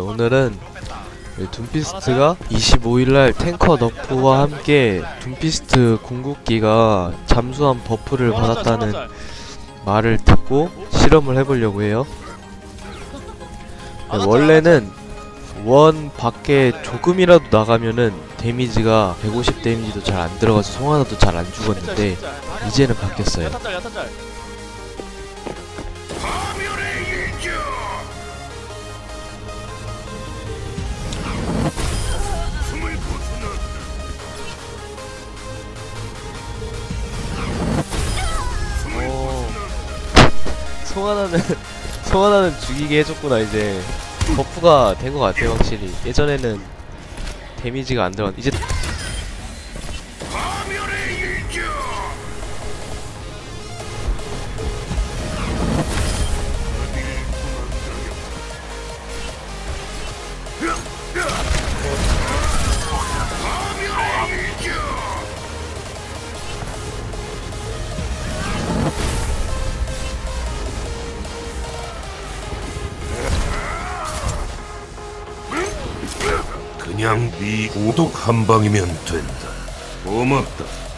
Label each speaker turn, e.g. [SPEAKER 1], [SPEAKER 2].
[SPEAKER 1] 오늘은 둠피스트가 25일날 탱커 너프와 함께 둠피스트 궁극기가 잠수한 버프를 받았다는 말을 듣고 실험을 해보려고 해요. 네, 원래는 원 밖에 조금이라도 나가면은 데미지가 150 데미지도 잘 안 들어가서 송 하나도 잘 안 죽었는데 이제는 바뀌었어요. 송하나는 송하나는 죽이게 해줬구나 이제. 버프가 된 것 같아요 확실히. 예전에는 데미지가 안 들어갔 이제
[SPEAKER 2] 그냥 네 고독 한 방이면 된다. 고맙다.